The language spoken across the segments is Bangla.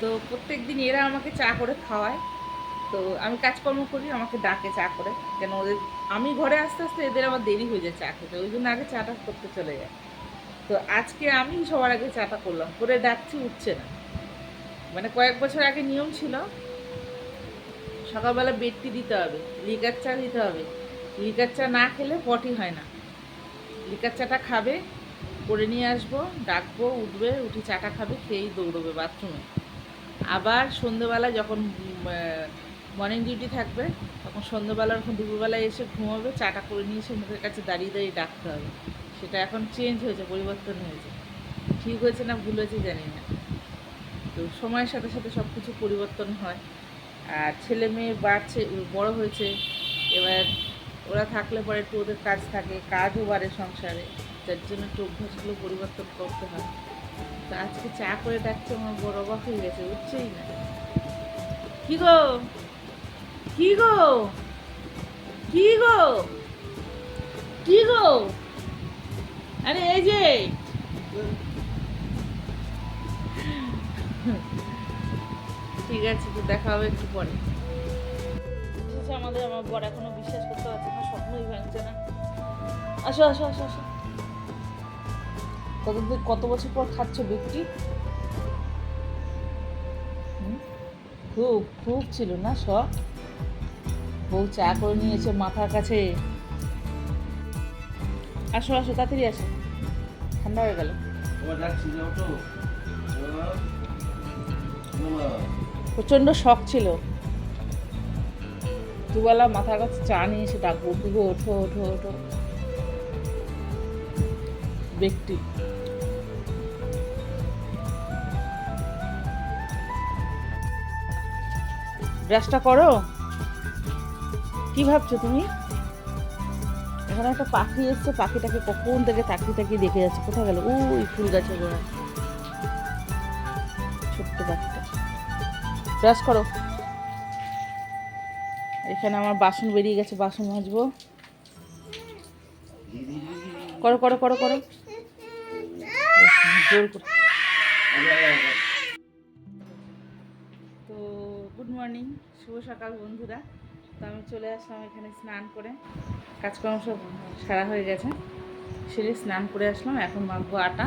তো প্রত্যেক দিন এরা আমাকে চা করে খাওয়ায়। তো আমি কাজকর্ম করি, আমাকে ডাকে চা করে। কেন ওদের, আমি ঘরে আস্তে আস্তে এদের আমার দেরি হয়ে যায় চা খেতে। ওই জন্য আগে চাটা করতে চলে যায়। তো আজকে আমি সবার আগে চাটা করলাম। করে ডাকছি, উঠছে না। মানে কয়েক বছর আগে নিয়ম ছিল, সকালবেলা বেডটি দিতে হবে, লিকার চা দিতে হবে। লিকার চা না খেলে পটি হয় না। লিকার চাটা খাবে, করে নিয়ে আসব, ডাকবো, উঠবে, উঠে চাটা খাবে খেয়েই দৌড়বে বাথরুমে। আবার সন্ধ্যেবেলা যখন মর্নিং ডিউটি থাকবে, তখন সন্ধ্যেবেলা যখন দুপুরবেলায় এসে ঘুমাবে, চাটা করে নিয়ে এসে মুখের কাছে দাঁড়িয়ে দাঁড়িয়ে ডাকতে হবে। সেটা এখন চেঞ্জ হয়েছে, পরিবর্তন হয়েছে। ঠিক হয়েছে না ভুল হয়েছে জানি না। তো সময়ের সাথে সাথে সব কিছু পরিবর্তন হয়। আর ছেলে মেয়ে বাড়ছে, বড় হয়েছে, এবার ওরা থাকলে পরে একটু ওদের কাজ থাকে, কাজও বাড়ে সংসারে। যার জন্য একটু অভ্যাসগুলো পরিবর্তন করতে হয়। আজকে চা করে ডাকছে আমার বড় অবাক হয়ে গেছে উঠছেই না। কি গো? কি গো? কি গো? কি গো? আরে এই যে। ঠিক আছে, তো দেখা হবে একটু পরে। আমাদের, আমার বর এখনও বিশ্বাস করতে পারছে না, স্বপ্নই ভাঙছে না। আসো আসো আসো আসো। কতদিন কত বছর পর খাচ্ছ ব্যক্তি খুব খুব ছিল না শখ? বউ চা করে নিয়েছে মাথার কাছে। আসো আসো তাড়াতাড়ি আসো। ঠান্ডা হয়ে গেল। প্রচণ্ড শখ ছিল। দুবেলা মাথার কাছে চা নিয়ে এসে ডাকবো দুগো ওঠো ওঠো ওঠো। ব্যক্তি ব্রাশটা করো। কি ভাবছ তুমি? এখানে একটা পাখি এসছে, পাখিটাকে কখন থেকে তাকিয়ে তাকিয়ে দেখে যাচ্ছে? কোথায় গেল? ওই ফুল গাছে গোড়া ছোট্ট পাখিটা। ব্রাশ করো। এখানে আমার বাসন বেরিয়ে গেছে, বাসন মাজবো। করো করো করো করো। জোর করে। সকাল বন্ধুরা। তো আমি চলে আসলাম এখানে স্নান করে। কাজকর্ম সব সারা হয়ে গেছে। সেরে স্নান করে আসলাম। এখন মাখবো আটা।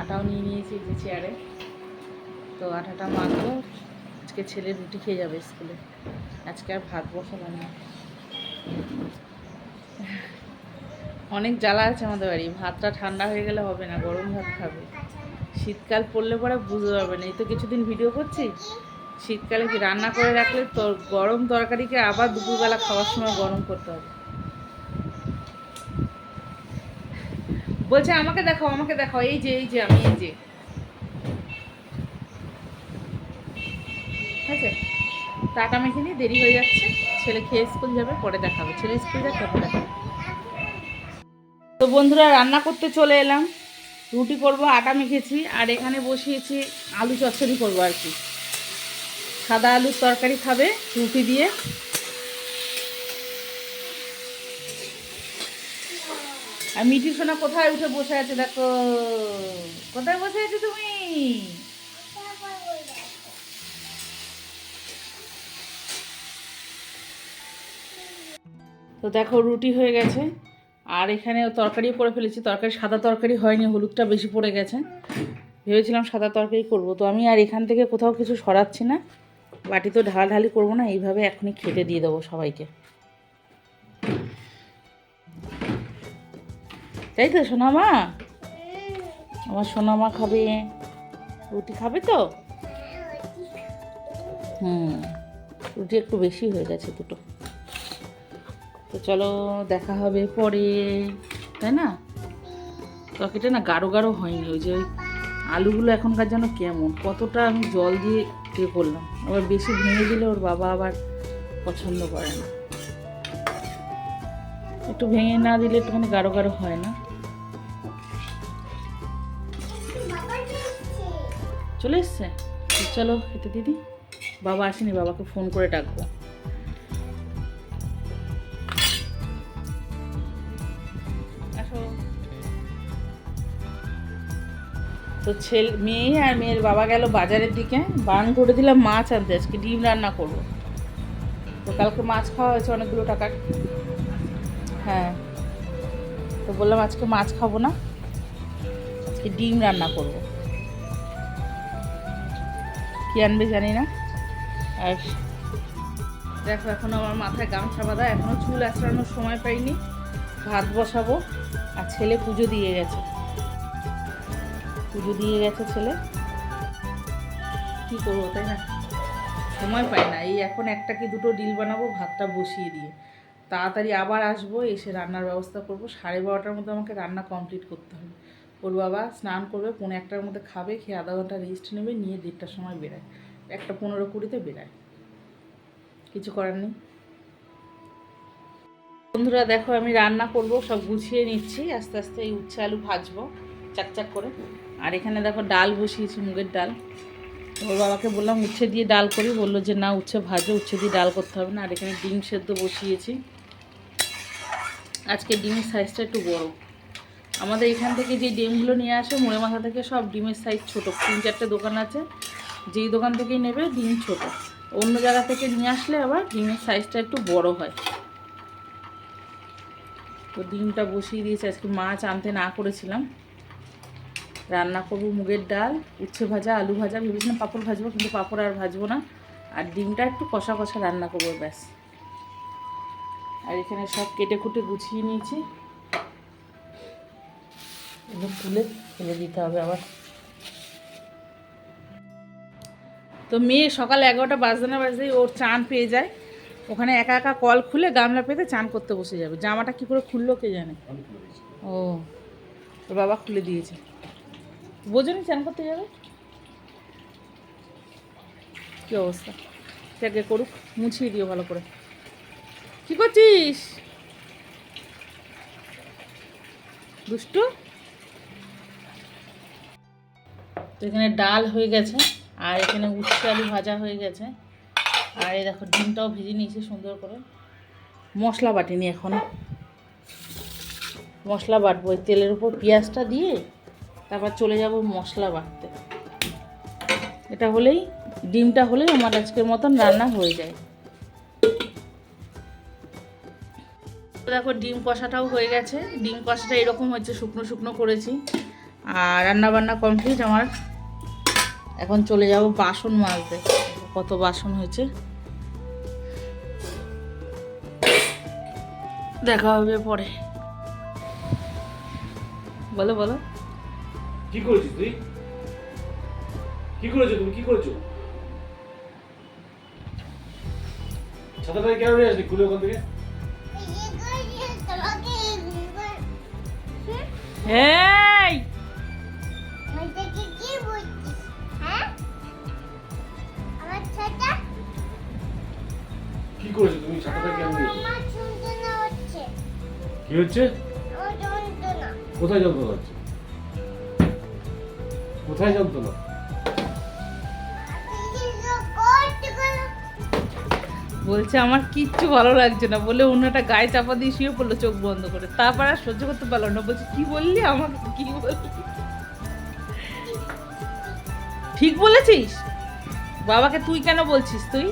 আটাও নিয়ে নিয়েছি যে চেয়ারে। তো আটাটা মাখবো। আজকে ছেলে রুটি খেয়ে যাবে স্কুলে। আজকে আর ভাত বসালাম না। অনেক জ্বালা আছে আমাদের বাড়ি। ভাতটা ঠান্ডা হয়ে গেলে হবে না, গরম ভাত খাবে। শীতকাল পড়লে পরে বুঝতে পারবে না। এই তো কিছুদিন ভিডিও করছি। শীতকালে কি রান্না করে রাখলে তো গরম তরকারিকে আবার দুপুরবেলা খাওয়ার সময় গরম করতে হবে? বলছে, আমাকে দেখাও আমাকে দেখাও, এই যে এই যে, আমি এই যে। আছে? মেখে নিয়ে দেরি হয়ে যাচ্ছে। ছেলে খেয়ে স্কুল যাবে, পরে দেখাবে। ছেলে স্কুল যাবে তারপরে দেখাবে। তো বন্ধুরা, রান্না করতে চলে এলাম। রুটি করব, আটা মেখেছি, আর এখানে বসিয়েছি আলু চচ্চড়ি করব আর কি। সাদা আলুর তরকারি খাবে, রুটি দিয়ে। আর মিঠি সোনা কোথায় উঠে বসে আছে দেখো? কোথায় বসে আছো তুমি? তো দেখো, রুটি হয়ে গেছে। আর এখানে তরকারিও করে ফেলেছি। তরকারি, সাদা তরকারি হয়নি, হলুদটা বেশি পড়ে গেছে। ভেবেছিলাম সাদা তরকারি করব। তো আমি আর এখান থেকে কোথাও কিছু সরাচ্ছি না। বাটি তো ঢালাঢালি করব না, এইভাবে এখনই খেতে দিয়ে দেবো সবাইকে। তাই তো সোনামা? আমার সোনামা খাবে। রুটি খাবে তো? হুম, রুটি একটু বেশি হয়ে গেছে দুটো। তো চলো, দেখা হবে পরে, তাই না? তরকারিটা না গাঢ় গাঢ় হয়নি, ওই যে ওই আলুগুলো এখনকার যেন কেমন, কতটা আমি জল দিয়ে ইয়ে করলাম। আবার বেশি ভেঙে দিলে ওর বাবা আবার পছন্দ করে না। একটু ভেঙে না দিলে একটুখানি গাঢ় গাঢ় হয় না। চলে এসছে? চলো খেতে দিদি। বাবা আসেনি, বাবাকে ফোন করে ডাকবো। তো ছেলে, মেয়ে আর মেয়ের বাবা গেল বাজারের দিকে। বান করে দিলাম মাছ আনতে, আজকে ডিম রান্না করব। তো কালকে মাছ খাওয়া হয়েছে অনেকগুলো টাকার হ্যাঁ। তো বললাম আজকে মাছ খাব না, আজকে ডিম রান্না করব। কি আনবে জানি না। আর দেখো, এখন আমার মাথায় গামছা বাঁধা এখনও চুল আঁচড়ানোর সময় পাইনি। ভাত বসাবো, আর ছেলে পুজো দিয়ে গেছে। পুজো দিয়ে গেছে ছেলে। কি করব তাই না? সময় পাই না। এই এখন একটা কি দুটো ডিল বানাবো, ভাতটা বসিয়ে দিয়ে। তাড়াতাড়ি আবার আসব, এসে রান্নার ব্যবস্থা করব। সাড়ে বারোটার মধ্যে আমাকে রান্না কমপ্লিট করতে হবে। ওর বাবা স্নান করবে, পৌনে একটার মধ্যে খাবে, খেয়ে আধা ঘণ্টা রেস্ট নেবে, নিয়ে দেড়টার সময় বেরায়। একটা পনেরো কুড়িতে বেরায়। কিছু করার নেই। বন্ধুরা, দেখো আমি রান্না করব, সব গুছিয়ে নিচ্ছি। আস্তে আস্তে এই উচ্ছে আলু ভাজবো, চাকচাক করে। আর এখানে দেখো ডাল বসিয়েছি, মুগের ডাল। ওর বাবাকে বললাম, উচ্ছে দিয়ে ডাল করি। বলল যে, না, উচ্ছে ভাজো, উচ্ছে দিয়ে ডাল করতে হবে না। আর এখানে ডিম সেদ্ধ বসিয়েছি। আজকে ডিমের সাইজটা একটু বড়। আমাদের এখান থেকে যে ডিমগুলো নিয়ে আসে, মোড়ে মাথা থেকে সব ডিমের সাইজ ছোট। তিন, চারটে দোকান আছে। যেই দোকান থেকেই নেবে, ডিম ছোট। অন্য জায়গা থেকে নিয়ে আসলে আবার ডিমের সাইজটা একটু বড় হয়। তো ডিমটা বসিয়ে দিয়েছি। আজকে মাছ আনতে না করেছিলাম। রান্না করব মুগের ডাল উচ্ছে ভাজা আলু ভাজা ভেবেছিলাম পাঁপড় ভাজবো কিন্তু পাঁপড় আর ভাজবো না। আর ডিমটা একটু কষা কষা রান্না করব ব্যাস। আর এখানে সব কেটে কুটে গুছিয়ে নিয়েছি। এগুলো তুলে ফেলে দিতে হবে আবার। তো মেয়ে সকাল এগারোটা বাজতে না বাজতেই ওর চান পেয়ে যায়। ওখানে একা একা কল খুলে গামলা পেতে চান করতে বসে যাবে। জামাটা কি করে খুললো কে জানে? ও তোর বাবা খুলে দিয়েছে। বোঝনি চান করতে যাবে? কি অবস্থা? তাকে করুক, মুছিয়ে দিও ভালো করে। কি করছিস? দুষ্টু? তো এখানে ডাল হয়ে গেছে, আর এখানে উচ্ছে আলু ভাজা হয়ে গেছে। আর এই দেখো, ডিমটাও ভেজে নিয়েছি সুন্দর করে। মশলা বাটিনি এখন। মশলা বাটবো তেলের উপর পেঁয়াজটা দিয়ে তারপর চলে যাব মশলা বাটতে। এটা হলেই, ডিমটা হলেই আমার আজকের মতন রান্না হয়ে যায়। দেখো, ডিম কষাটাও হয়ে গেছে। ডিম কষাটা এরকম হচ্ছে শুকনো শুকনো করেছি। আর রান্না বান্না কমপ্লিট আমার। এখন চলে যাব বাসন মাজতে। কত বাসন হয়েছে। দেখা হবে পরে। বলো বলো। কি করেছিস তুই? কি করেছ তুমি? কি করেছ? ছাতাটা কেন নিয়ে আসলি? খুলে ওখান থেকে। এই! কি করেছ তুমি? ছাতাটা কেন নিয়ে কি হচ্ছে? কোথায় যন্ত্রণা হচ্ছে? কোথায় যন্ত্রণা বলছে, আমার কিচ্ছু ভালো লাগছে না। বলে অন্যটা গায়ে চাপা দিয়ে শুয়ে পড়ল চোখ বন্ধ করে। তারপর আর সহ্য করতে পারল না। বলছে, কি বললি আমাকে? কি বললি? ঠিক বলেছিস? বাবাকে তুই কেন বলছিস তুই?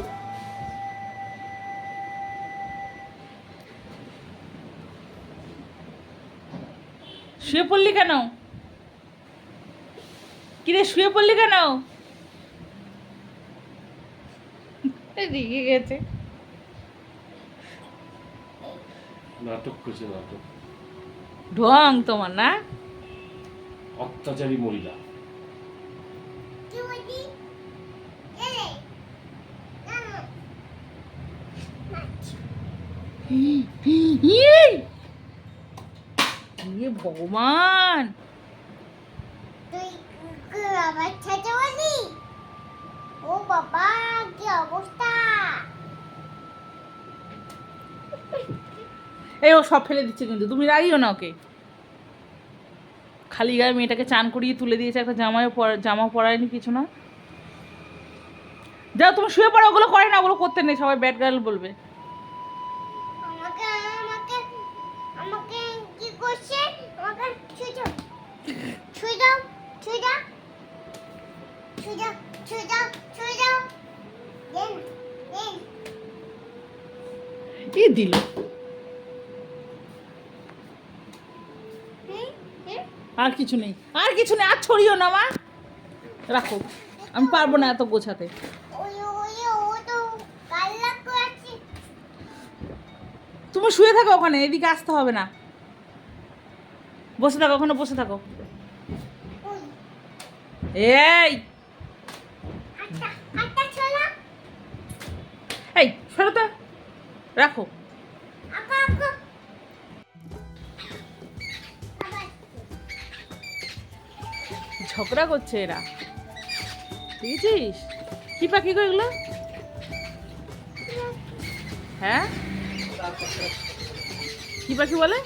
শুয়ে পড়লি কেন? কিরে শুয়ে পড়লি কেন রেগে গেছে নাটক করছে নাটক ঢং তোমার না অত্যাচারী মহিলা ইয়ে! ইয়ে ভগবান ও বাবা, কি অবস্থা? এই ও সব ফেলে দিচ্ছে কিন্তু, তুমি রাগিও না ওকে। খালি গায়ে মেয়েটাকে চান করিয়ে তুলে দিয়েছে, একটা জামায় পরা- জামা পরায়নি কিছু না। যাও, তুমি শুয়ে পড়ো, ওগুলো করে না, ওগুলো করতে নেই, সবাই ব্যাড গার্ল বলবে। দিল। আর কিছু নেই। আর কিছু নেই আর ছড়িও না মা। রাখো। আমি পারব না এত গোছাতে। তুমি শুয়ে থাকো ওখানে এদিকে আসতে হবে না। বসে থাকো ওখানে বসে থাকো। এই! আটটা আটটা এই সরো তো। রাখো। ঝগড়া করছে এরা। দেখেছিস? কি পাখি গো এগুলো? হ্যাঁ? কি পাখি বলে?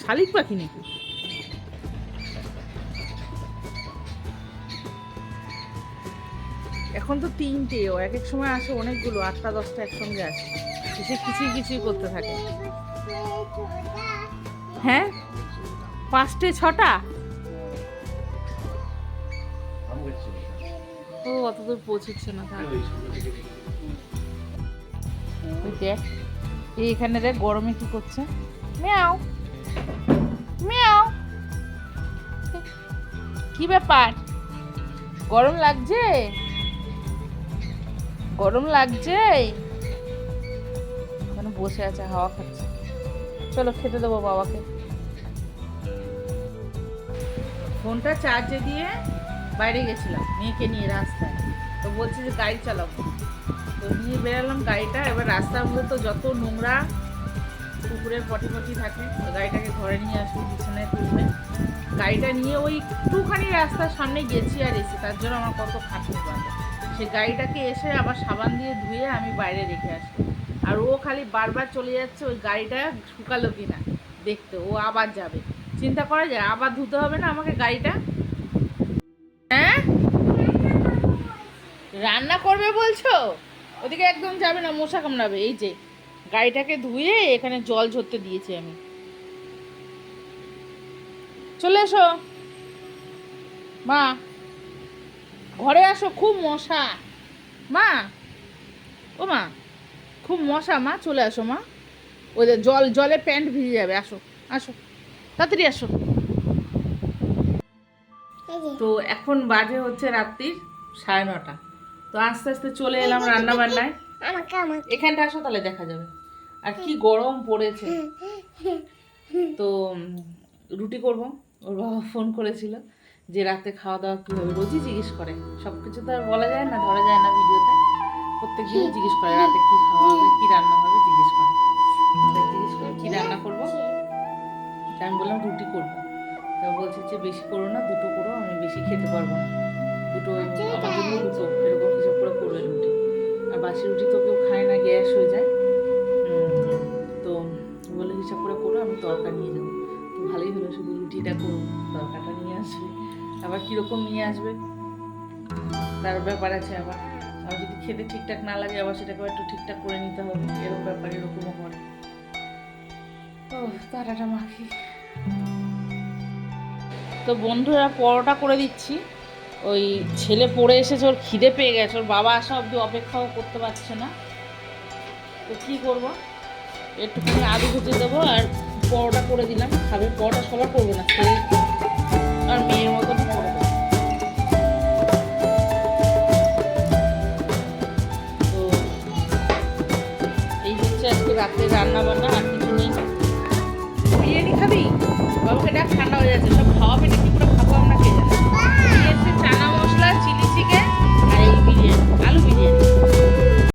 শালিক পাখি নাকি? এখন তো তিনটে, ও এক এক সময় আসে অনেকগুলো, আটটা, দশটা একসঙ্গে আসে। এসে কিছুই কিছুই করতে থাকে। হ্যাঁ? পাঁচটে, ছটা? ও, অত দূর পৌঁছেছে না ওই দেখ এখানে দেখ, গরমে কি করছে? মিয়াও মিয়াও। কি ব্যাপার? গরম লাগছে? গরম লাগছে? ওখানে বসে আছে, হাওয়া খাচ্ছে। চলো, খেতে দেবো বাবাকে। ফোনটা চার্জে দিয়ে বাইরে গেছিলাম, মেয়েকে নিয়ে রাস্তায়। তো বলছি যে গাড়ি চালাবো তো নিয়ে বেরালাম গাড়িটা, এবার রাস্তাগুলো তো যত নোংরা কুকুরের পটি পটি থাকে, তো গাড়িটাকে ঘরে নিয়ে আসব বিছানায় তুলবে। গাড়িটা নিয়ে ওই একটুখানি রাস্তার সামনে গেছি আর এসে, তার জন্য আমার কত খাটনি বাঁধে। সে গাড়িটাকে এসে আবার সাবান দিয়ে ধুয়ে আমি বাইরে রেখে আসি আর ও খালি বারবার চলে যাচ্ছে, ওই গাড়িটা শুকালো কিনা দেখতে, ও আবার যাবে। চিন্তা করা যায়, আবার ধুতে হবে না আমাকে গাড়িটা? রান্না করবে বলছো? ওদিকে একদম যাবে না মশা কামড়াবে। এই যে গাড়িটাকে ধুয়ে এখানে জল ঝরতে দিয়েছি আমি। চলে এসো। মা ঘরে আসো খুব মশা। মা ও মা খুব মশা মা চলে আসো মা। ওই যে জল জলে প্যান্ট ভিজে যাবে আসো আসো তাড়াতাড়ি আসো। তো এখন বাজে হচ্ছে রাত্রির সাড়ে নটা। তো আস্তে আস্তে চলে এলাম রান্না বান্নায় এখানটা আসো তাহলে দেখা যাবে। আর কি গরম পড়েছে। তো রুটি করব। ওর বাবা ফোন করেছিল যে রাতে খাওয়া দাওয়া কী হবে? রোজই জিজ্ঞেস করে। সব কিছু তো আর বলা যায় না ধরা যায় না ভিডিওতে। প্রত্যেক দিনই জিজ্ঞেস করে রাতে কী খাওয়া হবে কী রান্না হবে জিজ্ঞেস করে। জিজ্ঞেস করে কী রান্না করব? আমি বললাম রুটি করব। তা বলছে যে বেশি করো না দুটো করো আমি বেশি খেতে পারব না। দুটো আমার জন্য দুটো এরকম করে রুটি। আর বাসি রুটি তো কেউ খায় না গ্যাস হয়ে যায়। তো বলে হিসাব করে করো আমি তরকা নিয়ে যাব তো ভালোই হলো শুধু রুটিটা করো তরকাটা নিয়ে আসবে। আবার কীরকম নিয়ে আসবে তার ব্যাপার আছে আবার। আবার যদি খেতে ঠিকঠাক না লাগে আবার সেটাকে একটু ঠিকঠাক করে নিতে হবে। এরকম ব্যাপার এরকমও করে। ও তারাটা মাখি তো বন্ধুরা পরোটা করে দিচ্ছি। ওই ছেলে পড়ে এসেছে, ওর খিদে পেয়ে গেছে, ওর বাবা আসা অবধি অপেক্ষাও করতে পারছে না। তো কী করব? একটুখানি আলু ভেজে দেবো আর পরোটা করে দিলাম। খাবে, পরোটা সবার করব না ছেলে আর মেয়ের মতন তো এই হচ্ছে আজকে রাত্রে রান্না বান্না আর কিছু নেই। বিরিয়ানি খাবি? বাবাকে ডাক, ঠান্ডা হয়ে যাচ্ছে